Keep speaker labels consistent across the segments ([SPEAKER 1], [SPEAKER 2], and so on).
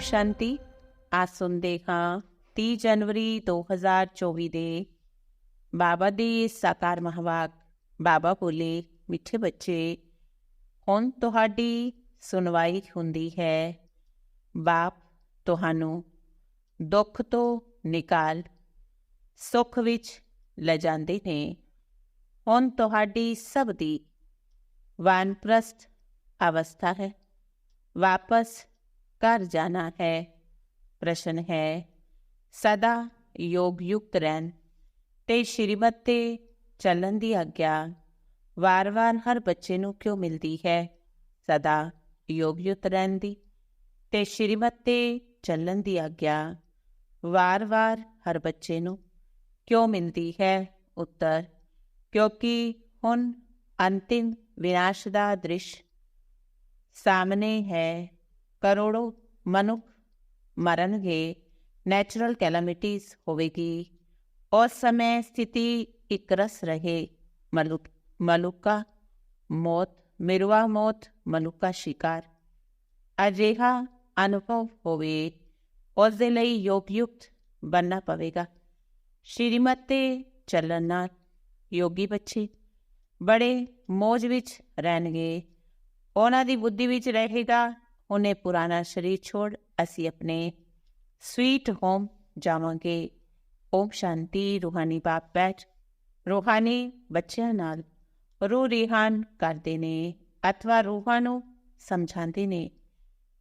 [SPEAKER 1] ਸ਼ਾਂਤੀ ਆ ਸੁਣਦੇ ਹਾਂ 30 ਜਨਵਰੀ 2024 ਦੇ। ਬਾਬਾ ਦੀ ਸਾਕਾਰ ਮਹਵਾਕ, ਬਾਬਾ ਬੋਲੇ ਮਿੱਠੇ ਬੱਚੇ, ਹੁਣ ਤੁਹਾਡੀ ਸੁਣਵਾਈ ਹੁੰਦੀ ਹੈ। ਬਾਪ ਤੁਹਾਨੂੰ ਦੁੱਖ ਤੋਂ ਨਿਕਾਲ, ਸੁੱਖ ਵਿੱਚ ਲੈ ਜਾਂਦੇ ਨੇ। ਹੁਣ ਤੁਹਾਡੀ ਸਭ ਦੀ ਵਾਨਪ੍ਰਸਥ ਅਵਸਥਾ ਹੈ। ਵਾਪਸ ਘਰ ਜਾਣਾ ਹੈ ਪ੍ਰਸ਼ਨ ਹੈ ਸਦਾ ਯੋਗ ਯੁਕਤ ਰਹਿਣ ਤੇ ਸ਼੍ਰੀਮਤ ਤੇ ਚੱਲਣ ਦੀ ਆਗਿਆ ਵਾਰ-ਵਾਰ ਹਰ ਬੱਚੇ ਨੂੰ ਕਿਉਂ ਮਿਲਦੀ ਹੈ ਸਦਾ ਯੋਗ ਯੁਕਤ ਰਹਿਣ ਦੀ ਤੇ ਸ਼੍ਰੀਮਤ ਤੇ ਚੱਲਣ ਦੀ ਆਗਿਆ ਵਾਰ-ਵਾਰ ਹਰ ਬੱਚੇ ਨੂੰ ਕਿਉਂ ਮਿਲਦੀ ਹੈ ਉੱਤਰ ਕਿਉਂਕਿ ਹੁਣ ਅੰਤਿਮ ਵਿਨਾਸ਼ ਦਾ ਦ੍ਰਿਸ਼ ਸਾਹਮਣੇ ਹੈ ਕਰੋੜੋ ਮਨੁੱਖ ਮਰਨਗੇ। ਨੈਚੁਰਲ ਕੈਲਾਮਿਟੀਜ਼ ਹੋਵੇਗੀ। ਉਸ ਸਮੇਂ ਸਥਿਤੀ ਇੱਕ ਰਸ ਰਹੇ। ਮਲੁਕ, ਮਲੁਕਾ ਮੌਤ, ਮਿਰਵਾ ਮੌਤ ਮਨੁੱਖਾ ਸ਼ਿਕਾਰ। ਅਜਿਹਾ ਅਨੁਭਵ ਹੋਵੇ, ਉਸ ਦੇ ਲਈ ਯੋਗ ਯੁਕਤ ਬੰਨਾ ਪਵੇਗਾ। ਸ਼੍ਰੀਮਤ ਤੇ ਚੱਲਣ ਨਾਲ ਯੋਗੀ ਬੱਚੇ ਬੜੇ ਮੋਜ ਵਿੱਚ ਰਹਿਣਗੇ। ਉਹਨਾਂ ਦੀ ਬੁੱਧੀ ਵਿੱਚ ਰਹੇਗਾ ਉਹਨੇ ਪੁਰਾਣਾ ਸਰੀਰ ਛੋੜ ਅਸੀਂ ਆਪਣੇ ਸਵੀਟ ਹੋਮ ਜਾਵਾਂਗੇ ਓਮ ਸ਼ਾਂਤੀ ਰੂਹਾਨੀ ਬਾਪ ਬੈਠ ਰੂਹਾਨੀ ਬੱਚਿਆਂ ਨਾਲ ਰੂਹ ਰਿਹਾਨ ਕਰਦੇ ਨੇ ਅਥਵਾ ਰੂਹਾਂ ਨੂੰ ਸਮਝਾਉਂਦੇ ਨੇ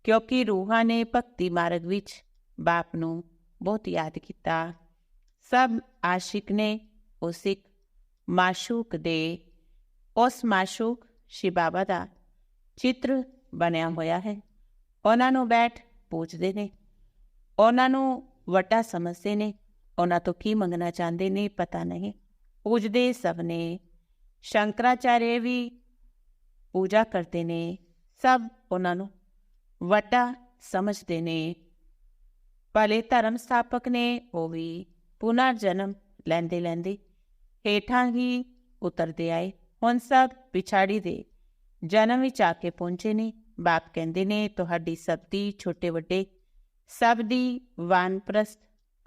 [SPEAKER 1] ਕਿਉਂਕਿ ਰੂਹਾਂ ਨੇ ਭਗਤੀ ਮਾਰਗ ਵਿੱਚ ਬਾਪ ਨੂੰ ਬਹੁਤ ਯਾਦ ਕੀਤਾ ਸਭ ਆਸ਼ਿਕ ਨੇ ਉਸ ਇੱਕ ਮਾਸ਼ੂਕ ਦੇ ਉਸ ਮਾਸ਼ੂਕ ਸ਼ਿਵ ਬਾਬਾ ਦਾ ਚਿੱਤਰ ਬਣਿਆ ਹੋਇਆ ਹੈ ਉਹਨਾਂ ਨੂੰ ਬੈਠ ਪੁੱਛਦੇ ਨੇ। ਉਹਨਾਂ ਨੂੰ ਵੱਡਾ ਸਮਝਦੇ ਨੇ। ਉਹਨਾਂ ਤੋਂ ਕੀ ਮੰਗਣਾ ਚਾਹੁੰਦੇ ਨੇ ਪਤਾ ਨਹੀਂ। ਪੁੱਛਦੇ ਸਭ ਨੇ। ਸ਼ੰਕਰਾਚਾਰਿਆ ਵੀ ਪੂਜਾ ਕਰਦੇ ਨੇ। ਸਭ ਉਹਨਾਂ ਨੂੰ ਵੱਡਾ ਸਮਝਦੇ ਨੇ। ਭਲੇ ਧਰਮ ਸਥਾਪਕ ਨੇ, ਉਹ ਵੀ ਪੁਨਰ ਜਨਮ ਲੈਂਦੇ ਲੈਂਦੇ ਹੇਠਾਂ ਹੀ ਉਤਰਦੇ ਆਏ। ਹੁਣ ਸਭ ਪਿਛਾੜੀ ਦੇ ਜਨਮ ਵਿੱਚ ਆ ਕੇ ਪਹੁੰਚੇ ਨੇ। ਬਾਪ ਕਹਿੰਦੇ ਨੇ, ਤੁਹਾਡੀ ਸਭ ਦੀ ਛੋਟੇ ਵੱਡੇ ਸਭ ਦੀ ਵਾਨਪ੍ਰਸਥ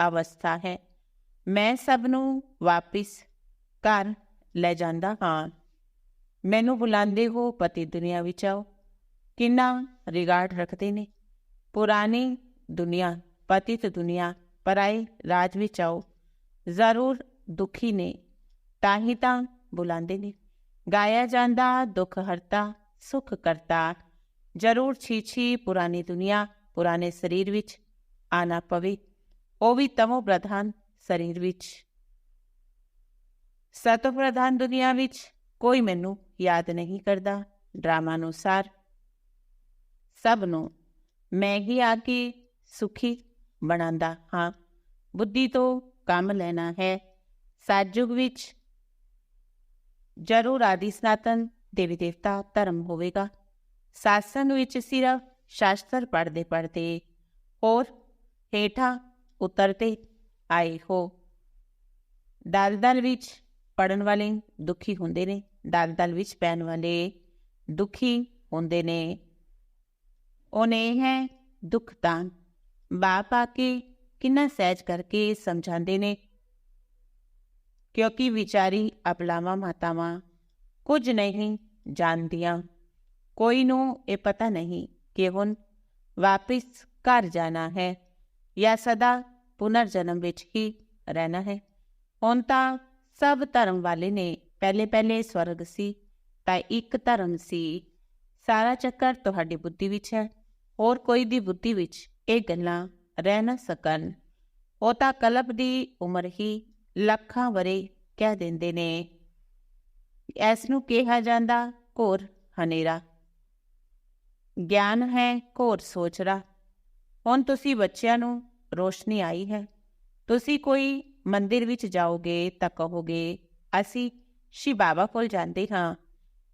[SPEAKER 1] ਅਵਸਥਾ ਹੈ। ਮੈਂ ਸਭ ਨੂੰ ਵਾਪਿਸ ਘਰ ਲੈ ਜਾਂਦਾ ਹਾਂ। ਮੈਨੂੰ ਬੁਲਾਉਂਦੇ ਹੋ ਪਤੀ ਦੁਨੀਆ ਵਿੱਚ ਆਓ। ਕਿੰਨਾ ਰਿਗਾਰਡ ਰੱਖਦੇ ਨੇ। ਪੁਰਾਣੀ ਦੁਨੀਆ, ਪਤਿਤ ਦੁਨੀਆ, ਪਰਾਏ ਰਾਜ ਵਿੱਚ ਆਓ। ਜ਼ਰੂਰ ਦੁਖੀ ਨੇ, ਤਾਂ ਹੀ ਤਾਂ ਬੁਲਾਉਂਦੇ ਨੇ। ਗਾਇਆ ਜਾਂਦਾ ਦੁੱਖ ਹਰਤਾ ਸੁਖ ਕਰਤਾ ਜ਼ਰੂਰ ਛੀਛੀ ਪੁਰਾਣੀ ਦੁਨੀਆ, ਪੁਰਾਣੇ ਸਰੀਰ ਵਿੱਚ ਆਣਾ ਪਵੇ। ਉਹ ਵੀ ਤਮੋ ਪ੍ਰਧਾਨ ਸਰੀਰ ਵਿੱਚ। ਸਤੋ ਪ੍ਰਧਾਨ ਦੁਨੀਆ ਵਿੱਚ ਕੋਈ ਮੈਨੂੰ ਯਾਦ ਨਹੀਂ ਕਰਦਾ, ਡਰਾਮਾ ਅਨੁਸਾਰ। ਸਭ ਨੂੰ ਮੈਂ ਹੀ ਆ ਕੇ ਸੁਖੀ ਬਣਾਉਂਦਾ ਹਾਂ। ਬੁੱਧੀ ਤੋਂ ਕੰਮ ਲੈਣਾ ਹੈ। ਸਾਜੁਗ ਵਿੱਚ ਜਰੂਰ ਆਦਿ ਸਨਾਤਨ ਦੇਵੀ ਦੇਵਤਾ ਧਰਮ ਹੋਵੇਗਾ। ਸਾਸਨ ਵਿੱਚ ਸਿਰਫ ਸ਼ਾਸਤਰ ਪੜ੍ਹਦੇ ਪੜ੍ਹਦੇ ਹੋਰ ਹੇਠਾਂ ਉਤਰਤੇ ਆਏ ਹੋ। ਦਲਦਲ ਵਿੱਚ ਪੜਨ ਵਾਲੇ ਦੁਖੀ ਹੁੰਦੇ ਨੇ, ਦਲਦਲ ਵਿੱਚ ਪੈਣ ਵਾਲੇ ਦੁਖੀ ਹੁੰਦੇ ਨੇ। ਉਹਨੇ ਹੈ ਦੁੱਖ ਤਾਂ ਬਾਪ ਆ ਕੇ ਕਿੰਨਾ ਸਹਿਜ ਕਰਕੇ ਸਮਝਾਉਂਦੇ ਨੇ। ਕਿਉਂਕਿ ਵਿਚਾਰੀ ਅਪਲਾਵਾ ਮਾਤਾਵਾਂ ਕੁਝ ਨਹੀਂ ਜਾਣਦੀਆਂ। ਕੋਈ ਨੂੰ ਇਹ ਪਤਾ ਨਹੀਂ ਕਿ ਹੁਣ ਵਾਪਿਸ ਘਰ ਜਾਣਾ ਹੈ ਜਾਂ ਸਦਾ ਪੁਨਰ ਜਨਮ ਵਿੱਚ ਹੀ ਰਹਿਣਾ ਹੈ ਹੁਣ ਤਾਂ ਸਭ ਧਰਮ ਵਾਲੇ ਨੇ ਪਹਿਲੇ ਪਹਿਲੇ ਸਵਰਗ ਸੀ ਤਾਂ ਇੱਕ ਧਰਮ ਸੀ ਸਾਰਾ ਚੱਕਰ ਤੁਹਾਡੀ ਬੁੱਧੀ ਵਿੱਚ ਹੈ ਹੋਰ ਕੋਈ ਦੀ ਬੁੱਧੀ ਵਿੱਚ ਇਹ ਗੱਲਾਂ ਰਹਿ ਨਾ ਸਕਣ ਉਹ ਤਾਂ ਕਲਪ ਦੀ ਉਮਰ ਹੀ ਲੱਖਾਂ ਵਰੇ ਕਹਿ ਦਿੰਦੇ ਨੇ ਇਸ ਨੂੰ ਕਿਹਾ ਜਾਂਦਾ ਘੋਰ ਹਨੇਰਾ ਗਿਆਨ ਹੈ ਘੋਰ ਸੋਚਰਾ ਹੁਣ ਤੁਸੀਂ ਬੱਚਿਆਂ ਨੂੰ ਰੋਸ਼ਨੀ ਆਈ ਹੈ। ਤੁਸੀਂ ਕੋਈ ਮੰਦਿਰ ਵਿੱਚ ਜਾਓਗੇ ਤਾਂ ਕਹੋਗੇ, ਅਸੀਂ ਸ਼ਿਵ ਬਾਬਾ ਕੋਲ ਜਾਂਦੇ ਹਾਂ।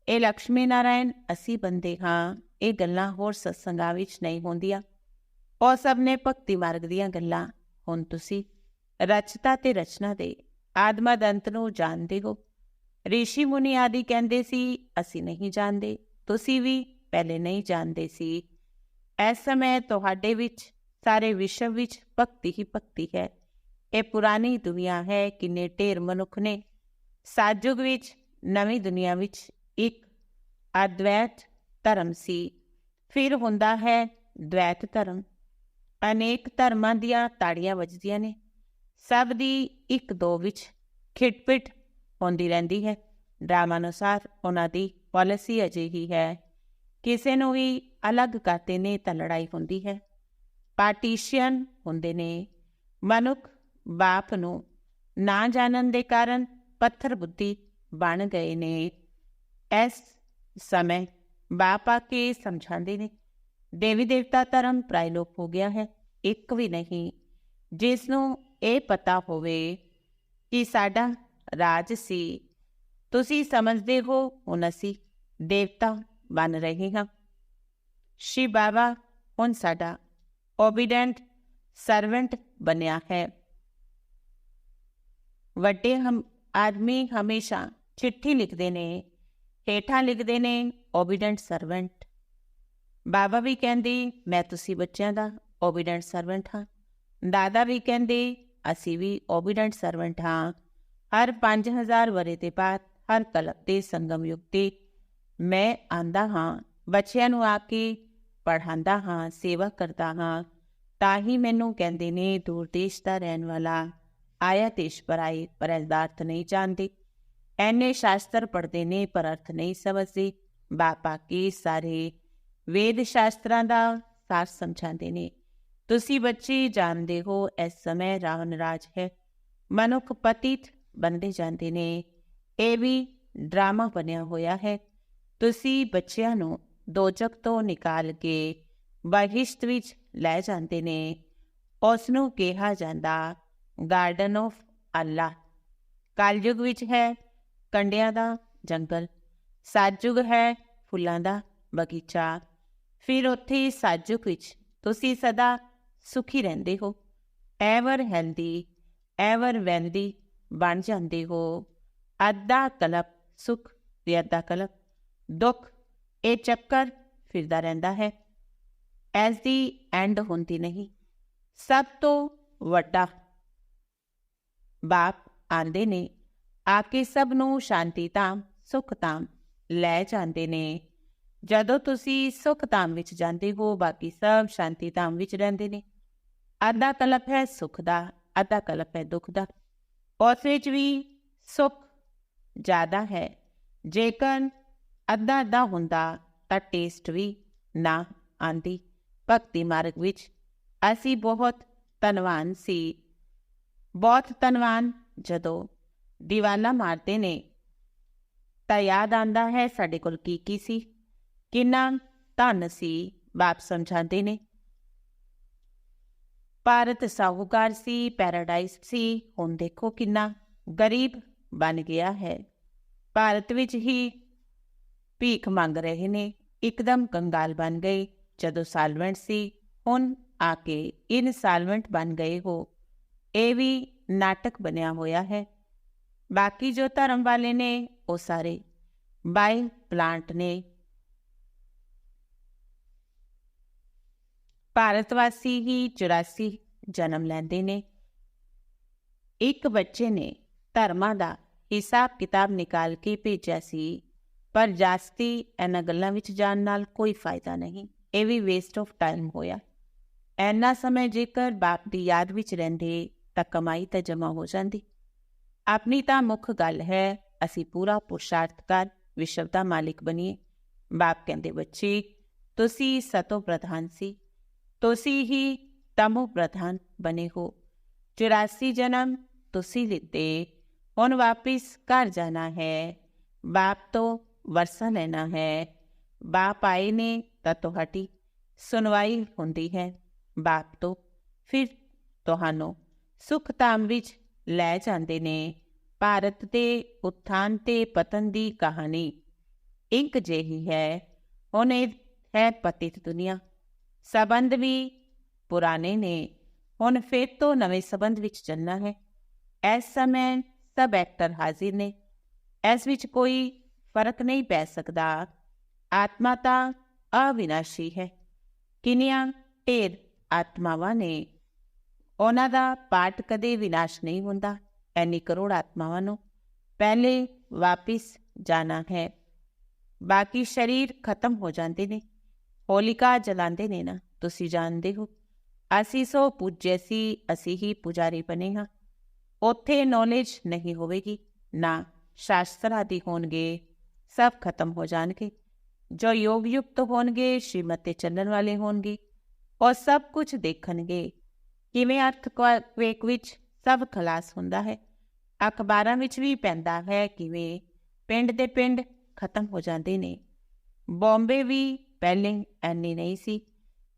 [SPEAKER 1] ਇਹ ਲక్ష్ਮੀ ਨਾਰਾਇਣ ਅਸੀਂ ਬੰਦੇ ਹਾਂ। ਇਹ ਗੱਲਾਂ ਹੋਰ ਸਤਸੰਗਾਂ ਵਿੱਚ ਨਹੀਂ ਹੁੰਦੀਆਂ। ਉਹ ਸਭ ਨੇ ਭਗਤੀ ਮਾਰਗ ਦੀਆਂ ਗੱਲਾਂ। ਹੁਣ ਤੁਸੀਂ ਰਚਤਾ ਤੇ ਰਚਨਾ ਦੇ ਆਦਮਾ ਦੰਤ ਨੂੰ ਜਾਣਦੇ ਹੋ। ઋષਿ ਮੁਨੀ ਆਦਿ ਕਹਿੰਦੇ ਸੀ, ਅਸੀਂ ਨਹੀਂ ਜਾਣਦੇ। ਤੁਸੀਂ ਵੀ ਪਹਿਲੇ ਨਹੀਂ ਜਾਣਦੇ ਸੀ। ਇਸ ਸਮੇਂ ਤੁਹਾਡੇ ਵਿੱਚ, ਸਾਰੇ ਵਿਸ਼ਵ ਵਿੱਚ ਭਗਤੀ ਹੀ ਭਗਤੀ ਹੈ। ਇਹ ਪੁਰਾਣੀ ਦੁਨੀਆ ਹੈ, ਕਿੰਨੇ ਢੇਰ ਮਨੁੱਖ ਨੇ। ਸਾਜੁਗ ਵਿੱਚ, ਨਵੀਂ ਦੁਨੀਆ ਵਿੱਚ ਇੱਕ ਅਦਵੈਤ ਧਰਮ ਸੀ। ਫਿਰ ਹੁੰਦਾ ਹੈ ਦ્વੈਤ ਧਰਮ। ਅਨੇਕ ਧਰਮਾਂ ਦੀਆਂ ਤਾੜੀਆਂ ਵੱਜਦੀਆਂ ਨੇ। ਸਭ ਦੀ ਇੱਕ ਦੋ ਵਿੱਚ ਖਿਟਪਿਟ ਹੁੰਦੀ ਰਹਿੰਦੀ ਹੈ। ਡਰਾਮਾ ਅਨੁਸਾਰ ਉਹਨਾਂ ਦੀ ਪਾਲਿਸੀ ਅਜਿਹੀ ਹੈ। ਕਿਸੇ ਨੂੰ ਵੀ ਅਲੱਗ ਕਰਦੇ ਨੇ ਤਾਂ ਲੜਾਈ ਹੁੰਦੀ ਹੈ। ਪਾਰਟੀਸ਼ਨ ਹੁੰਦੇ ਨੇ। ਮਨੁੱਖ ਬਾਪ ਨੂੰ ਨਾ ਜਾਣਨ ਦੇ ਕਾਰਨ ਪੱਥਰ ਬੁੱਧੀ ਬਣ ਗਏ ਨੇ। ਇਸ ਸਮੇਂ ਬਾਪ ਆ ਕੇ ਸਮਝਾਉਂਦੇ ਨੇ, ਦੇਵੀ ਦੇਵਤਾ ਧਰਮ ਪ੍ਰਾਇਲੋਪ ਹੋ ਗਿਆ ਹੈ, ਇੱਕ ਵੀ ਨਹੀਂ। ਜਿਸ ਨੂੰ ਇਹ ਪਤਾ ਹੋਵੇ ਕਿ ਸਾਡਾ ਰਾਜ ਸੀ, ਤੁਸੀਂ ਸਮਝਦੇ ਹੋ ਹੁਣ ਅਸੀਂ ਦੇਵਤਾ ਬਣ ਰਹੇ ਹਾਂ। ਸ਼੍ਰੀ ਬਾਬਾ ਹੁਣ ਸਾਡਾ ਓਬੀਡੈਂਟ ਸਰਵੈਂਟ ਬਣਿਆ ਹੈ। ਵੱਡੇ ਹਮ ਆਦਮੀ ਹਮੇਸ਼ਾ ਚਿੱਠੀ ਲਿਖਦੇ ਨੇ, ਹੇਠਾਂ ਲਿਖਦੇ ਨੇ ਓਬੀਡੈਂਟ ਸਰਵੈਂਟ ਬਾਬਾ ਵੀ ਕਹਿੰਦੇ, ਮੈਂ ਤੁਸੀਂ ਬੱਚਿਆਂ ਦਾ ਓਬੀਡੈਂਟ ਸਰਵੈਂਟ ਹਾਂ। ਦਾਦਾ ਵੀ ਕਹਿੰਦੇ, ਅਸੀਂ ਵੀ ਓਬੀਡੈਂਟ ਸਰਵੈਂਟ ਹਾਂ। ਹਰ 5000 ਵਰੇ ਦੇ ਬਾਅਦ ਹਰ ਕਲਪ ਦੇ ਸੰਗਮ ਯੁਗ ਤੇ ਮੈਂ ਆਂਦਾ ਹਾਂ, ਬੱਚਿਆਂ ਨੂੰ ਆ ਕੇ ਪੜ੍ਹਾਉਂਦਾ ਹਾਂ, ਸੇਵਾ ਕਰਦਾ ਹਾਂ, ਤਾਂ ਹੀ ਮੈਨੂੰ ਕਹਿੰਦੇ ਨੇ ਦੂਰ ਦੇਸ਼ ਦਾ ਰਹਿਣ ਵਾਲਾ ਆਇਆ ਦੇਸ਼ ਪਰ ਆਏ, ਪਰ ਇਸ ਅਰਥ ਨਹੀਂ ਜਾਣਦੇ। ਐਨੇ ਸ਼ਾਸਤਰ ਪੜ੍ਹਦੇ ਨੇ, ਪਰ ਅਰਥ ਨਹੀਂ ਸਮਝਦੇ। ਬਾਪਾ ਕੀ ਸਾਰੇ ਵੇਦ ਸ਼ਾਸਤਰਾਂ ਦਾ ਸਾਰ ਸਮਝਾਉਂਦੇ ਨੇ। ਤੁਸੀਂ ਬੱਚੇ ਜਾਣਦੇ ਹੋ, ਇਸ ਸਮੇਂ ਰਾਵਣ ਰਾਜ ਹੈ। ਮਨੁੱਖ ਪਤਿਤ ਬੰਦੇ ਜਾਂਦੇ ਨੇ। ਇਹ ਵੀ ਡਰਾਮਾ ਬਣਿਆ ਹੋਇਆ ਹੈ। ਤੁਸੀਂ ਬੱਚਿਆਂ ਨੂੰ ਦੋਜਕ ਤੋਂ ਨਿਕਾਲ ਕੇ ਬਹਿਸ਼ਤ ਵਿੱਚ ਲੈ ਜਾਂਦੇ ਨੇ। ਉਸ ਨੂੰ ਕਿਹਾ ਜਾਂਦਾ ਗਾਰਡਨ ਆਫ ਅੱਲਾ ਕਲਯੁਗ ਵਿੱਚ ਹੈ, ਕੰਡਿਆਂ ਦਾ ਜੰਗਲ। ਸਾਜੁਗ ਹੈ, ਫੁੱਲਾਂ ਦਾ ਬਗੀਚਾ। ਫਿਰ ਉੱਥੇ ਸਾਜੁਗ ਵਿੱਚ ਤੁਸੀਂ ਸਦਾ ਸੁਖੀ ਰਹਿੰਦੇ ਹੋ। ਐਵਰ ਹੈਲਦੀ, ਐਵਰ ਵੈਲਦੀ ਬਣ ਜਾਂਦੇ ਹੋ। ਅੱਧਾ ਕਲਪ ਸੁਖ ਤੇ ਅੱਧਾ ਕਲਪ ਦੁੱਖ, ਇਹ ਚੱਕਰ ਫਿਰਦਾ ਰਹਿੰਦਾ ਹੈ। ਐਸ ਦੀ ਐਂਡ ਹੁੰਦੀ ਨਹੀਂ। ਸਭ ਤੋਂ ਵੱਡਾ ਬਾਪ ਆਂਦੇ ਨੇ ਆ ਕੇ ਸਭ ਨੂੰ ਸ਼ਾਂਤੀ ਧਾਮ, ਸੁਖ ਧਾਮ ਲੈ ਜਾਂਦੇ ਨੇ। ਜਦੋਂ ਤੁਸੀਂ ਸੁਖ ਧਾਮ ਵਿੱਚ ਜਾਂਦੇ ਹੋ, ਬਾਕੀ ਸਭ ਸ਼ਾਂਤੀ ਧਾਮ ਵਿੱਚ ਰਹਿੰਦੇ ਨੇ। ਅੱਧਾ ਕਲਪ ਹੈ ਸੁਖ ਦਾ, ਅੱਧਾ ਕਲਪ ਹੈ ਦੁੱਖ ਦਾ। ਉਸ ਵਿੱਚ ਵੀ ਸੁਖ ਜ਼ਿਆਦਾ ਹੈ। ਜੇਕਰ ਅੱਧਾ ਅੱਧਾ ਹੁੰਦਾ ਤਾਂ ਟੇਸਟ ਵੀ ਨਾ ਆਂਦੀ ਭਗਤੀ ਮਾਰਗ ਵਿੱਚ ਅਸੀਂ ਬਹੁਤ ਧਨਵਾਨ ਸੀ। ਬਹੁਤ ਧਨਵਾਨ ਜਦੋਂ ਦੀਵਾਨਾ ਮਾਰਦੇ ਨੇ, ਤਾਂ ਯਾਦ ਆਂਦਾ ਹੈ ਸਾਡੇ ਕੋਲ ਕੀ ਕੀ ਸੀ? ਕਿੰਨਾ ਧਨ ਸੀ ਬਾਪ ਸਮਝਾਉਂਦੇ ਨੇ। ਭਾਰਤ ਸਾਹੂਕਾਰ ਸੀ ਪੈਰਾਡਾਈਸ ਸੀ, ਹੁਣ ਦੇਖੋ ਕਿੰਨਾ ਗਰੀਬ ਬਣ ਗਿਆ ਹੈ। ਭਾਰਤ ਵਿੱਚ ਹੀ ਭੀਖ ਮੰਗ ਰਹੇ ਨੇ। ਇੱਕਦਮ ਕੰਗਾਲ ਬਣ ਗਏ। ਜਦੋਂ ਸਾਲਵੈਂਟ ਸੀ, ਹੁਣ ਆ ਕੇ ਇਨਸਾਲਵੈਂਟ ਬਣ ਗਏ ਹੋ। ਇਹ ਵੀ ਨਾਟਕ ਬਣਿਆ ਹੋਇਆ ਹੈ। ਬਾਕੀ ਜੋ ਧਰਮ ਵਾਲੇ ਨੇ, ਉਹ ਸਾਰੇ ਬਾਈ ਪਲਾਂਟ ਨੇ। ਭਾਰਤ ਵਾਸੀ ਹੀ 84 ਜਨਮ ਲੈਂਦੇ ਨੇ। ਇੱਕ ਬੱਚੇ ਨੇ ਧਰਮਾਂ ਦਾ ਹਿਸਾਬ ਕਿਤਾਬ ਨਿਕਾਲ ਕੇ ਭੇਜਿਆ ਸੀ। ਪਰ ਜਾਸਤੀ ਇਹਨਾਂ ਗੱਲਾਂ ਵਿੱਚ ਜਾਣ ਨਾਲ ਕੋਈ ਫਾਇਦਾ ਨਹੀਂ। ਇਹ ਵੀ ਵੇਸਟ ਆਫ ਟਾਈਮ ਹੋਇਆ। ਐਨਾ ਸਮੇਂ ਜੇਕਰ ਬਾਪ ਦੀ ਯਾਦ ਵਿੱਚ ਰਹਿੰਦੇ ਤਾਂ ਕਮਾਈ ਤਾਂ ਜਮਾ ਹੋ ਜਾਂਦੀ। ਆਪਣੀ ਤਾਂ ਮੁੱਖ ਗੱਲ ਹੈ, ਅਸੀਂ ਪੂਰਾ ਪੁਰਸ਼ਾਰਥ ਕਰ, ਵਿਸ਼ਵ ਦਾ ਮਾਲਿਕ ਬਣੀਏ। ਬਾਪ ਕਹਿੰਦੇ, ਬੱਚੇ, ਤੁਸੀਂ ਸਤੋ ਪ੍ਰਧਾਨ ਸੀ। ਤੁਸੀਂ ਹੀ ਤਮੋ ਪ੍ਰਧਾਨ ਬਣੇ ਹੋ। 84 ਜਨਮ ਤੁਸੀਂ ਲਿੱਤੇ। ਹੁਣ ਵਾਪਿਸ ਘਰ ਜਾਣਾ ਹੈ। ਬਾਪ ਤੋਂ ਵਰਸਾ ਲੈਣਾ ਹੈ। ਬਾਪ ਆਏ ਨੇ ਤਾਂ ਤੁਹਾਡੀ ਸੁਣਵਾਈ ਹੁੰਦੀ ਹੈ। ਬਾਪ ਤੋਂ ਫਿਰ ਤੁਹਾਨੂੰ ਸੁਖ ਧਾਮ ਵਿੱਚ ਲੈ ਜਾਂਦੇ ਨੇ। ਭਾਰਤ ਦੇ ਉਥਾਨ ਤੇ ਪਤਨ ਦੀ ਕਹਾਣੀ ਇੱਕ ਜਿਹੀ ਹੈ। ਉਹਨੇ ਹੈ ਪਤਿਤ ਦੁਨੀਆ। ਸਬੰਧ ਵੀ ਪੁਰਾਣੇ ਨੇ। ਹੁਣ ਫਿਰ ਤੋਂ ਨਵੇਂ ਸਬੰਧ ਵਿੱਚ ਚੱਲਣਾ ਹੈ। ਇਸ ਸਮੇਂ ਸਭ ਐਕਟਰ ਹਾਜ਼ਰ ਨੇ। ਇਸ ਵਿੱਚ ਕੋਈ ਫ਼ਰਕ ਨਹੀਂ ਪੈ ਸਕਦਾ। ਆਤਮਾ ਤਾਂ ਅਵਿਨਾਸ਼ੀ ਹੈ। ਕਿੰਨੀਆਂ ਢੇਰ ਆਤਮਾਵਾਂ ਨੇ। ਉਹਨਾਂ ਦਾ ਪਾਠ ਕਦੇ ਵਿਨਾਸ਼ ਨਹੀਂ ਹੁੰਦਾ। ਐਨੀ ਕਰੋੜ ਆਤਮਾਵਾਂ ਨੂੰ ਪਹਿਲੇ ਵਾਪਿਸ ਜਾਣਾ ਹੈ। ਬਾਕੀ ਸਰੀਰ ਖਤਮ ਹੋ ਜਾਂਦੇ ਨੇ। ਹੋਲਿਕਾ ਜਲਾਉਂਦੇ ਨੇ ਨਾ। ਤੁਸੀਂ ਜਾਣਦੇ ਹੋ। ਅਸੀਂ ਸੋ ਪੂਜੇ ਸੀ, ਅਸੀਂ ਹੀ ਪੁਜਾਰੀ ਬਣੇ ਹਾਂ। ਉੱਥੇ ਨੌਲੇਜ ਨਹੀਂ ਹੋਵੇਗੀ, ਨਾ ਸ਼ਾਸਤਰਾਂ ਦੀ ਹੋਣਗੇ। ਸਭ ਖਤਮ ਹੋ ਜਾਣਗੇ। ਜੋ ਯੋਗ ਯੁਕਤ ਹੋਣਗੇ, ਸ਼੍ਰੀਮਤੇ ਚੱਲਣ ਵਾਲੇ ਹੋਣਗੇ। ਉਹ ਸਭ ਕੁਝ ਦੇਖਣਗੇ। ਕਿਵੇਂ ਅਰਥ ਕਵੇਕ ਵਿੱਚ ਸਭ ਖਲਾਸ ਹੁੰਦਾ ਹੈ। ਅਖਬਾਰਾਂ ਵਿੱਚ ਵੀ ਪੈਂਦਾ ਹੈ ਕਿਵੇਂ ਪਿੰਡ ਦੇ ਪਿੰਡ ਖਤਮ ਹੋ ਜਾਂਦੇ ਨੇ। ਬੰਬੇ ਵੀ ਪਹਿਲੇ ਐਨੀ ਨਹੀਂ ਸੀ।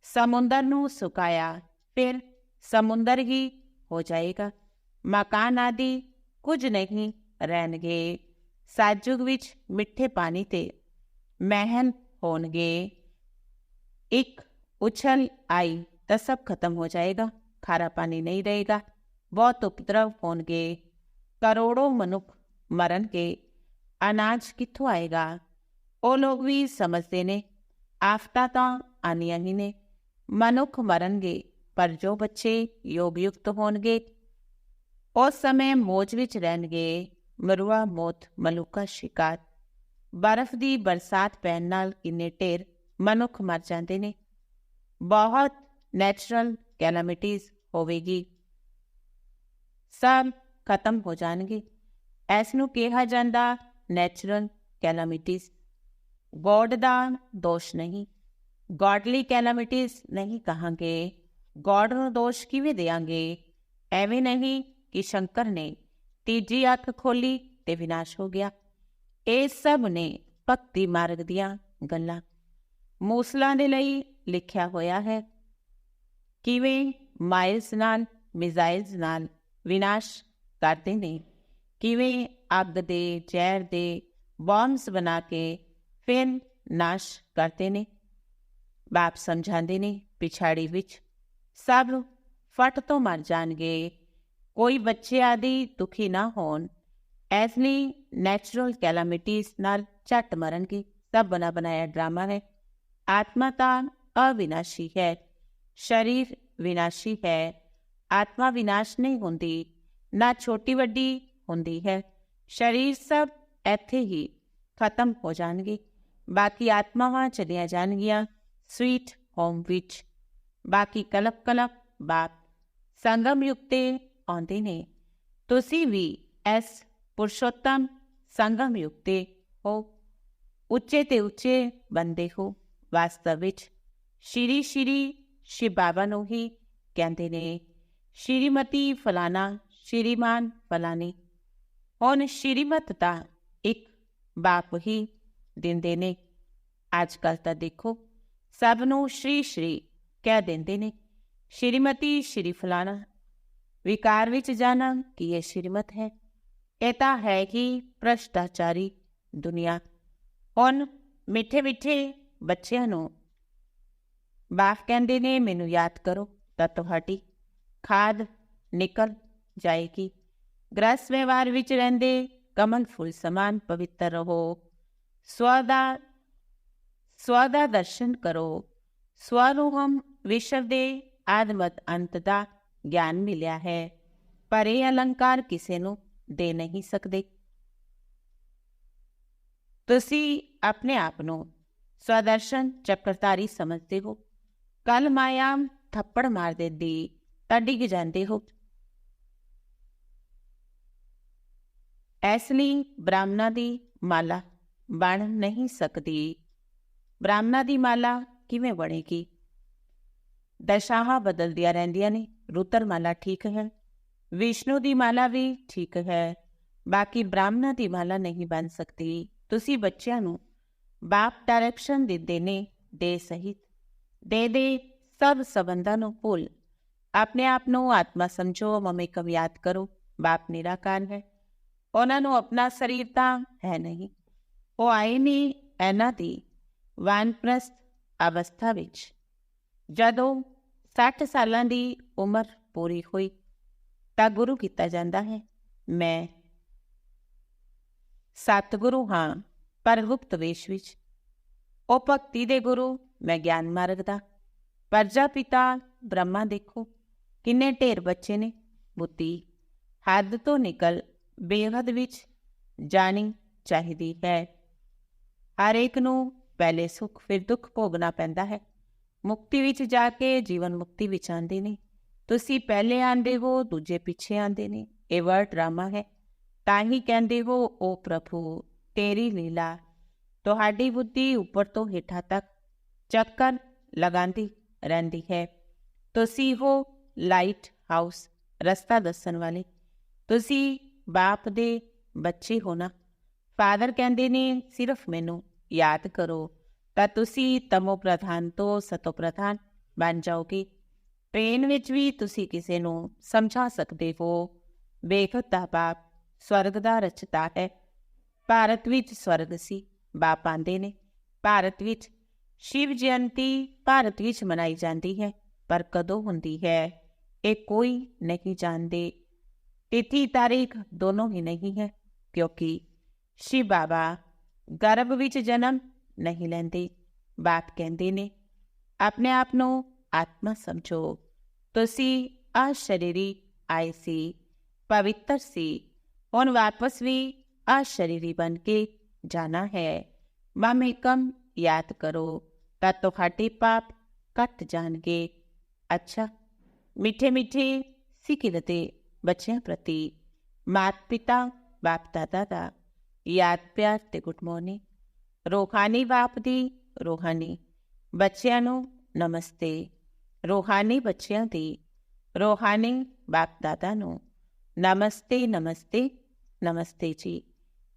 [SPEAKER 1] ਸਮੁੰਦਰ ਨੂੰ ਸੁਕਾਇਆ, ਫਿਰ ਸਮੁੰਦਰ ਹੀ ਹੋ ਜਾਏਗਾ। ਮਕਾਨ ਆਦਿ ਕੁਝ ਨਹੀਂ ਰਹਿਣਗੇ। ਸਾਜੁਗ ਵਿੱਚ ਮਿੱਠੇ ਪਾਣੀ ਤੇ ਮਹਿਲ ਹੋਣਗੇ। ਇੱਕ ਉਛਲ ਆਈ ਤਾਂ ਸਭ ਖਤਮ ਹੋ ਜਾਏਗਾ, ਖਾਰਾ ਪਾਣੀ ਨਹੀਂ ਰਹੇਗਾ, ਬਹੁਤ ਉਪਦਰਵ ਹੋਣਗੇ। ਕਰੋੜੋਂ ਮਨੁੱਖ ਮਰਨਗੇ, ਅਨਾਜ ਕਿੱਥੋਂ ਆਏਗਾ? ਉਹ ਲੋਕ ਵੀ ਸਮਝਦੇ ਨੇ, ਆਫਤਾ ਤਾਂ ਆਨੀਆਂ ਹੀ ਨੇ। ਮਨੁੱਖ ਮਰਨਗੇ, ਪਰ ਜੋ ਬੱਚੇ ਯੋਗ ਯੁਕਤ ਹੋਣਗੇ, ਉਸ ਸਮੇਂ ਮੋਜ ਵਿੱਚ ਰਹਿਣਗੇ। ਮਰਵਾ ਮੋਤ, ਮਲੂਕਾ, ਸ਼ਿਕਾਰ। ਬਰਫ਼ ਦੀ ਬਰਸਾਤ ਪੈਣ ਨਾਲ ਕਿੰਨੇ ਢੇਰ ਮਨੁੱਖ ਮਰ ਜਾਂਦੇ ਨੇ। ਬਹੁਤ ਨੈਚੁਰਲ ਕੈਲਾਮਿਟੀਜ਼ ਹੋਵੇਗੀ। ਸਭ ਖਤਮ ਹੋ ਜਾਣਗੇ। ਇਸ ਨੂੰ ਕਿਹਾ ਜਾਂਦਾ ਨੈਚੁਰਲ ਕੈਲਾਮਿਟੀਜ਼। ਗੋਡ ਦਾ ਦੋਸ਼ ਨਹੀਂ। ਗੋਡਲੀ ਕੈਲਾਮਿਟੀਜ਼ ਨਹੀਂ ਕਹਾਂਗੇ। ਗੋਡ ਨੂੰ ਦੋਸ਼ ਕਿਵੇਂ ਦੇਾਂਗੇ ਐਵੇਂ ਨਹੀਂ ਕਿ ਸ਼ੰਕਰ ਨੇ ਤੀਜੀ ਅੱਖ ਖੋਲੀ ਤੇ ਵਿਨਾਸ਼ ਹੋ ਗਿਆ। ਇਹ ਸਭ ਨੇ ਭਗਤੀ ਮਾਰਗ ਦੀਆਂ ਗੱਲਾਂ ਮੂਸਲਾਂ ਦੇ ਲਈ ਲਿਖਿਆ ਹੋਇਆ ਹੈ। ਕਿਵੇਂ ਮਾਈਲਸ ਨਾਲ, ਮਿਜ਼ਾਈਲਸ ਨਾਲ ਵਿਨਾਸ਼ ਕਰਦੇ ਨੇ? ਕਿਵੇਂ ਅੱਗ ਦੇ, ਜ਼ਹਿਰ ਦੇ ਬੰਬਸ ਬਣਾ ਕੇ ਫਿਰ ਨਾਸ਼ ਕਰਦੇ ਨੇ? ਬਾਪ ਸਮਝਾਉਂਦੇ ਨੇ, ਪਿਛਾੜੀ ਵਿੱਚ ਸਭ ਫਟ ਤੋਂ ਮਰ ਜਾਣਗੇ। ਕੋਈ ਬੱਚੇ ਆਦੀ ਦੁਖੀ ਨਾ ਹੋਣ ਐਸ ਲਈ ਨੈਚੁਰਲ ਕੈਲਾਮਿਟੀਜ਼ ਨਾਲ ਝਟ ਮਰਨਗੇ ਸਭ ਬਣਾ ਬਣਾਇਆ ਡਰਾਮਾ ਹੈ ਆਤਮਾ ਤਾਂ ਅਵਿਨਾਸ਼ੀ ਹੈ ਸ਼ਰੀਰ ਵਿਨਾਸ਼ੀ ਹੈ ਆਤਮਾ ਵਿਨਾਸ਼ ਨਹੀਂ ਹੁੰਦੀ ਨਾ ਛੋਟੀ ਵੱਡੀ ਹੁੰਦੀ ਹੈ ਸ਼ਰੀਰ ਸਭ ਇੱਥੇ ਹੀ ਖਤਮ ਹੋ ਜਾਣਗੇ ਬਾਕੀ ਆਤਮਾਵਾਂ ਚਲੀਆਂ ਜਾਣਗੀਆਂ ਸਵੀਟ ਹੋਮ ਵਿੱਚ ਬਾਕੀ ਕਲਪ ਕਲਪ ਬਾਤ ਸੰਗਮ ਯੁਕਤੇ ਆਉਂਦੇ ਨੇ। ਤੁਸੀਂ ਵੀ ਐਸ ਪੁਰਸ਼ੋਤਮ ਸੰਗਮ ਯੁਕਤੇ ਹੋ। ਉੱਚੇ ਤੇ ਉੱਚੇ ਬੰਦੇ ਹੋ। ਵਾਸਤਵ ਵਿੱਚ ਸ਼੍ਰੀ ਸ਼੍ਰੀ ਸ਼ਿ ਬਾਬਾ ਨੂੰ ਹੀ ਕਹਿੰਦੇ ਨੇ, ਸ਼੍ਰੀਮਤੀ ਫਲਾਨਾ ਸ਼੍ਰੀਮਾਨ ਫਲਾਨੀ ਹੁਣ ਸ਼੍ਰੀਮਤ ਤਾਂ ਇੱਕ ਬਾਪ ਹੀ ਦਿੰਦੇ ਨੇ। ਅੱਜ ਕੱਲ ਤਾਂ ਦੇਖੋ, ਸਭ ਨੂੰ ਸ਼੍ਰੀ ਸ਼੍ਰੀ ਕਹਿ ਦਿੰਦੇ ਨੇ, ਸ਼੍ਰੀਮਤੀ ਸ਼੍ਰੀ ਫਲਾਨਾ ਵਿਕਾਰ ਵਿੱਚ ਜਾਣਾ ਕਿ ਇਹ ਸ਼੍ਰੀਮਤ ਹੈ? ਇਹ ਤਾਂ ਹੈ ਕਿ ਭ੍ਰਸ਼ਟਾਚਾਰੀ ਦੁਨੀਆ। ਹੁਣ ਮਿੱਠੇ ਮਿੱਠੇ ਬੱਚਿਆਂ ਨੂੰ ਬਾਪ ਕਹਿੰਦੇ ਨੇ, ਮੈਨੂੰ ਯਾਦ ਕਰੋ ਤਾਂ ਤੁਹਾਡੀ ਖਾਦ ਨਿਕਲ ਜਾਏਗੀ। ਗ੍ਰਸ ਵਿਵਹਾਰ ਵਿੱਚ ਰਹਿੰਦੇ ਕਮਲ ਫੁੱਲ ਸਮਾਨ ਪਵਿੱਤਰ ਰਹੋ। ਸਵਾਦਾ ਸਵਾਦਾ ਦਰਸ਼ਨ ਕਰੋ। ਸਵਰੂਹਮ ਵਿਸ਼ਵ ਦੇ ਆਦਮਤ ਅੰਤ ਦਾ ਗਿਆਨ ਮਿਲਿਆ ਹੈ, ਪਰ ਇਹ ਅਲੰਕਾਰ ਕਿਸੇ ਨੂੰ ਦੇ ਨਹੀਂ ਸਕਦੇ। ਤੁਸੀਂ ਆਪਣੇ ਆਪ ਨੂੰ ਸਵਦਰਸ਼ਨ ਚੱਕਰਤਾਰੀ ਸਮਝਦੇ ਹੋ। ਕੱਲ ਮਾਇਆ ਥੱਪੜ ਮਾਰ ਦਿੰਦੀ ਤਾਂ ਡਿੱਗ ਜਾਂਦੇ ਹੋ। ਇਸ ਲਈ ਬ੍ਰਾਹਮਣਾ ਦੀ ਮਾਲਾ ਬਣ ਨਹੀਂ ਸਕਦੀ। ਬ੍ਰਾਹਮਣਾ ਦੀ ਮਾਲਾ ਕਿਵੇਂ ਬਣੇਗੀ? ਦਸ਼ਾਹਾਂ ਬਦਲਦੀਆਂ ਰਹਿੰਦੀਆਂ ਨੇ। ਰੁਤਰ ਮਾਲਾ ਠੀਕ ਹੈ ਵਿਸ਼ਨੂੰ ਦੀ ਮਾਲਾ ਵੀ ਠੀਕ ਹੈ ਬਾਕੀ ਬ੍ਰਾਹਮਣਾ ਦੀ ਮਾਲਾ ਨਹੀਂ ਬਣ ਸਕਦੀ ਤੁਸੀਂ ਬੱਚਿਆਂ ਨੂੰ ਬਾਪ ਡਾਇਰੈਕਸ਼ਨ ਦਿੰਦੇ ਨੇ ਦੇ ਸਹਿਤ ਦੇ ਦੇ ਸਭ ਸਬੰਧਾਂ ਨੂੰ ਭੁੱਲ ਆਪਣੇ ਆਪ ਨੂੰ ਆਤਮਾ ਸਮਝੋ ਮਮੇਕਮ ਯਾਦ ਕਰੋ ਬਾਪ ਨਿਰਾਕਾਰ ਹੈ ਉਹਨਾਂ ਨੂੰ ਆਪਣਾ ਸਰੀਰ ਤਾਂ ਹੈ ਨਹੀਂ ਉਹ ਆਏ ਨਹੀਂ ਐਨਾ ਦੀ ਵਾਨਪ੍ਰਸਥ ਅਵਸਥਾ ਵਿੱਚ ਜਦੋਂ 60 ਸਾਲਾਂ ਦੀ ਉਮਰ ਪੂਰੀ ਹੋਈ ਤਾਂ ਗੁਰੂ ਕੀਤਾ ਜਾਂਦਾ ਹੈ। ਮੈਂ ਸਤਿਗੁਰੂ ਹਾਂ ਪਰ ਗੁਪਤ ਵੇਸ਼ ਵਿੱਚ। ਉਹ ਭਗਤੀ ਦੇ ਗੁਰੂ, ਮੈਂ ਗਿਆਨ ਮਾਰਗ ਦਾ। ਪ੍ਰਜਾਪਿਤਾ ਬ੍ਰਹਮਾ ਦੇਖੋ, ਕਿੰਨੇ ਢੇਰ ਬੱਚੇ ਨੇ। ਬੁੱਧੀ ਹੱਦ ਤੋਂ ਨਿਕਲ ਬੇਹੱਦ ਵਿੱਚ ਜਾਣੀ ਚਾਹੀਦੀ ਹੈ। ਹਰ ਇੱਕ ਨੂੰ ਪਹਿਲੇ ਸੁੱਖ, ਫਿਰ ਦੁੱਖ ਭੋਗਣਾ ਪੈਂਦਾ ਹੈ। ਮੁਕਤੀ ਵਿੱਚ ਜਾ ਕੇ ਜੀਵਨ ਮੁਕਤੀ ਵਿੱਚ ਆਉਂਦੇ ਨੇ। ਤੁਸੀਂ ਪਹਿਲੇ ਆਂਦੇ ਹੋ, ਦੂਜੇ ਪਿੱਛੇ ਆਂਦੇ ਨੇ। ਇਹ ਵਰਡ ਡਰਾਮਾ ਹੈ। ਤਾਂ ਹੀ ਕਹਿੰਦੇ ਹੋ, ਓ ਪ੍ਰਭੂ, ਤੇਰੀ ਲੀਲਾ, ਤੁਹਾਡੀ ਬੁੱਧੀ ਉੱਪਰ ਤੋਂ ਹੇਠਾਂ ਤੱਕ ਚੱਕਰ ਲਗਾਉਂਦੀ ਰਹਿੰਦੀ ਹੈ। ਤੁਸੀਂ ਹੋ ਲਾਈਟ ਹਾਊਸ ਰਸਤਾ ਦੱਸਣ ਵਾਲੇ। ਤੁਸੀਂ ਬਾਪ ਦੇ ਬੱਚੇ ਹੋ ਨਾ। ਫਾਦਰ ਕਹਿੰਦੇ ਨੇ, ਸਿਰਫ ਮੈਨੂੰ ਯਾਦ ਕਰੋ। ਤਾਂ ਤੁਸੀਂ ਤਮੋ ਪ੍ਰਧਾਨ ਤੋਂ ਸਤੋ ਪ੍ਰਧਾਨ ਬਣ ਜਾਓਗੇ। ਟ੍ਰੇਨ ਵਿੱਚ ਵੀ ਤੁਸੀਂ ਕਿਸੇ ਨੂੰ ਸਮਝਾ ਸਕਦੇ ਹੋ। ਬੇਖਤ ਦਾ ਬਾਪ ਸਵਰਗ ਦਾ ਰਚਤਾ ਹੈ। ਭਾਰਤ ਵਿੱਚ ਸਵਰਗ ਸੀ, ਬਾਪ ਆਂਦੇ ਨੇ। ਭਾਰਤ ਵਿੱਚ ਸ਼ਿਵ ਜਯੰਤੀ ਭਾਰਤ ਵਿੱਚ ਮਨਾਈ ਜਾਂਦੀ ਹੈ, ਪਰ ਕਦੋਂ ਹੁੰਦੀ ਹੈ, ਇਹ ਕੋਈ ਨਹੀਂ ਜਾਣਦੇ। ਤਿਥੀ ਤਾਰੀਖ ਦੋਨੋਂ ਹੀ ਨਹੀਂ ਹੈ, ਕਿਉਂਕਿ ਸ਼ਿਵ ਬਾਬਾ ਗਰਭ ਵਿੱਚ ਜਨਮ ਨਹੀਂ ਲੈਂਦੇ ਬਾਤ ਕਹਿੰਦੇ ਨੇ ਆਪਣੇ ਆਪ ਨੂੰ ਆਤਮਾ ਸਮਝੋ ਤੁਸੀਂ ਅਸ਼ਰੀਰੀ ਆਏ ਸੀ ਪਵਿੱਤਰ ਸੀ ਹੁਣ ਵਾਪਸ ਵੀ ਅਸ਼ਰੀਰੀ ਬਣ ਕੇ ਜਾਣਾ ਹੈ ਮਮੇਕਮ ਯਾਦ ਕਰੋ ਤਾਂ ਤੁਹਾਡੇ ਪਾਪ ਕੱਟ ਜਾਣਗੇ ਅੱਛਾ ਮਿੱਠੇ ਮਿੱਠੇ ਸਿੱਖਿਲਤੇ ਬੱਚਿਆਂ ਪ੍ਰਤੀ ਮਾਤ ਪਿਤਾ ਬਾਪ ਦਾਦਾ ਦਾ ਯਾਦ ਪਿਆਰ ਤੇ ਗੁੱਡ ਮਾਰਨਿੰਗ ਰੋਹਾਨੀ ਬਾਪ ਦੀ ਰੋਹਾਨੀ। ਬੱਚਿਆਂ ਨੂੰ ਨਮਸਤੇ। ਰੋਹਾਨੀ ਬੱਚਿਆਂ ਦੀ ਰੋਹਾਨੀ ਬਾਪ ਦਾਦਾ ਨੂੰ ਨਮਸਤੇ ਨਮਸਤੇ ਨਮਸਤੇ ਜੀ।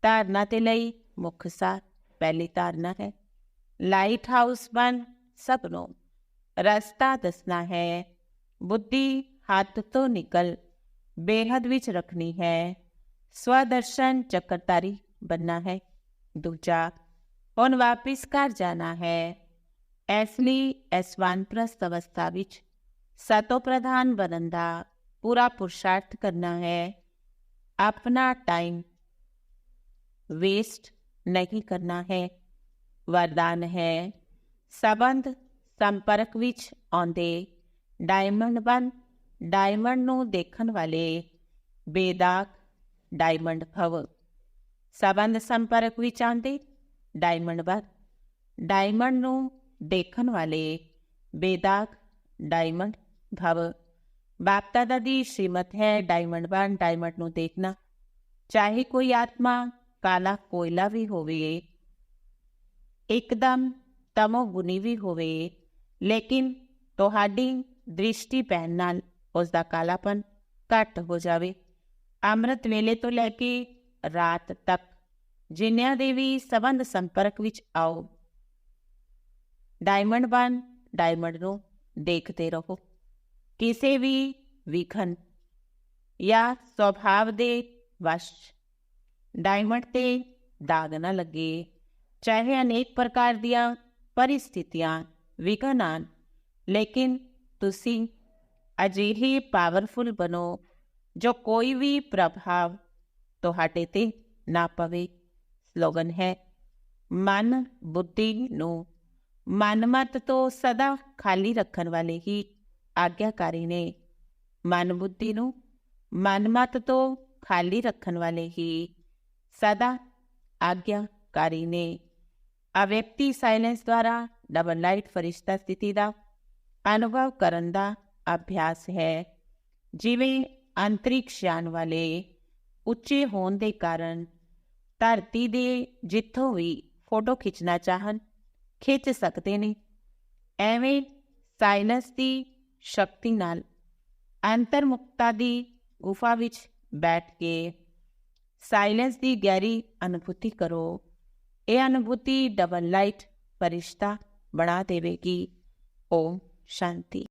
[SPEAKER 1] ਧਾਰਨਾ ਤੇ ਲਈ ਮੁੱਖ ਸਾਰ ਪਹਿਲੀ ਧਾਰਨਾ ਹੈ। ਲਾਈਟ ਹਾਊਸ ਬਨ ਸਭ ਨੂੰ। ਰਸਤਾ ਦੱਸਣਾ ਹੈ। ਬੁੱਧੀ ਹੱਥ ਤੋਂ ਨਿਕਲ ਬੇਹੱਦ ਵਿੱਚ ਰੱਖਣੀ ਹੈ। ਸਵਦਰਸ਼ਨ ਚੱਕਰਤਾਰੀ ਬੰਨਾ ਹੈ। ਦੂਜਾ ਹੁਣ ਵਾਪਿਸ ਘਰ ਜਾਣਾ ਹੈ। ਇਸ ਲਈ ਇਸ ਵਾਨਪ੍ਰਸਥ ਅਵਸਥਾ ਵਿੱਚ ਸਤੋ ਪ੍ਰਧਾਨ ਬਣਨ ਦਾ ਪੂਰਾ ਪੁਰਸ਼ਾਰਥ ਕਰਨਾ ਹੈ। ਆਪਣਾ ਟਾਈਮ ਵੇਸਟ ਨਹੀਂ ਕਰਨਾ ਹੈ। ਵਰਦਾਨ ਹੈ, ਸੰਬੰਧ ਸੰਪਰਕ ਵਿੱਚ ਆਉਂਦੇ ਡਾਇਮੰਡ ਬਨ ਡਾਇਮੰਡ ਨੂੰ ਦੇਖਣ ਵਾਲੇ ਬੇਦਾਗ ਡਾਇਮੰਡ ਭਵ। ਸਬੰਧ ਸੰਪਰਕ ਵਿੱਚ ਆਉਂਦੇ ਡਾਇਮੰਡ ਬਨ ਡਾਇਮੰਡ ਨੂੰ ਦੇਖਣ ਵਾਲੇ ਬੇਦਾਗ ਡਾਇਮੰਡ ਭਵ। ਬਾਪ ਦਾਦਾ ਦੀ ਸ਼੍ਰੀਮਤ ਹੈ ਡਾਇਮੰਡ ਬਨ ਡਾਇਮੰਡ ਨੂੰ ਦੇਖਣਾ। ਚਾਹੇ ਕੋਈ ਆਤਮਾ ਕਾਲਾ ਕੋਇਲਾ ਵੀ ਹੋਵੇ, ਇੱਕਦਮ ਤਮੋ ਗੁਨੀ ਵੀ ਹੋਵੇ, ਲੇਕਿਨ ਤੁਹਾਡੀ ਦ੍ਰਿਸ਼ਟੀ ਪੈਣ ਨਾਲ ਉਸ ਦਾ ਕਾਲਾਪਨ ਘਟ ਹੋ ਜਾਵੇ। ਅੰਮ੍ਰਿਤ ਵੇਲੇ ਤੋਂ ਲੈ ਕੇ ਰਾਤ ਤੱਕ ਜਿਨ੍ਹਾਂ ਦੇ ਵੀ ਸਬੰਧ ਸੰਪਰਕ ਵਿੱਚ ਆਓ। ਡਾਇਮੰਡ ਬਨ ਡਾਇਮੰਡ ਨੂੰ ਦੇਖਦੇ ਰਹੋ। ਕਿਸੇ ਵੀ ਵਿਖਨ ਜਾਂ ਸੁਭਾਵ ਦੇ ਵਸ਼ ਡਾਇਮੰਡ ਤੇ ਦਾਗ ਨਾ ਲੱਗੇ, ਚਾਹੇ ਅਨੇਕ ਪ੍ਰਕਾਰ ਦੀਆਂ ਪਰਿਸਥਿਤੀਆਂ ਵਿਘਨ ਲੇਕਿਨ ਤੁਸੀਂ ਅਜਿਹੇ ਪਾਵਰਫੁਲ ਬਣੋ ਜੋ ਕੋਈ ਵੀ ਪ੍ਰਭਾਵ ਤੁਹਾਡੇ ਤੇ ਨਾ ਪਵੇ। ਸਲੋਗਨ ਹੈ। ਮਨ ਬੁੱਧੀ ਨੂੰ ਮਨਮਤ ਤੋਂ ਸਦਾ ਖਾਲੀ ਰੱਖਣ ਵਾਲੇ ਹੀ ਆਗਿਆਕਾਰੀ ਨੇ। ਮਨ ਬੁੱਧੀ ਨੂੰ ਮਨਮਤ ਤੋਂ ਖਾਲੀ ਰੱਖਣ ਵਾਲੇ ਹੀ ਸਦਾ ਆਗਿਆਕਾਰੀ ਨੇ। ਆ ਸਾਇਲੈਂਸ ਦੁਆਰਾ ਡਬਲ ਲਾਈਟ ਫਰਿਸ਼ਤਾ ਸਥਿਤੀ ਦਾ ਅਨੁਭਵ ਕਰਨ ਦਾ ਅਭਿਆਸ ਹੈ। ਜਿਵੇਂ ਅੰਤਰਿਕਸ਼ ਯਾਨ ਵਾਲੇ ਉੱਚੇ ਹੋਣ ਦੇ ਕਾਰਨ ਧਰਤੀ ਦੇ ਜਿੱਥੋਂ ਵੀ ਫੋਟੋ ਖਿੱਚਣਾ ਚਾਹਨ ਖਿੱਚ ਸਕਦੇ ਨੇ। ਐਵੇਂ ਸਾਇਲੈਂਸ ਦੀ ਸ਼ਕਤੀ ਨਾਲ ਅੰਤਰਮੁਕਤਾ ਦੀ ਗੁਫਾ ਵਿੱਚ ਬੈਠ ਕੇ ਸਾਇਲੈਂਸ ਦੀ ਗਹਿਰੀ ਅਨੁਭੂਤੀ ਕਰੋ। ਇਹ ਅਨੁਭੂਤੀ ਡਬਲ ਲਾਈਟ ਫਰਿਸ਼ਤਾ ਬਣਾ ਦੇਵੇਗੀ। ਓਮ ਸ਼ਾਂਤੀ।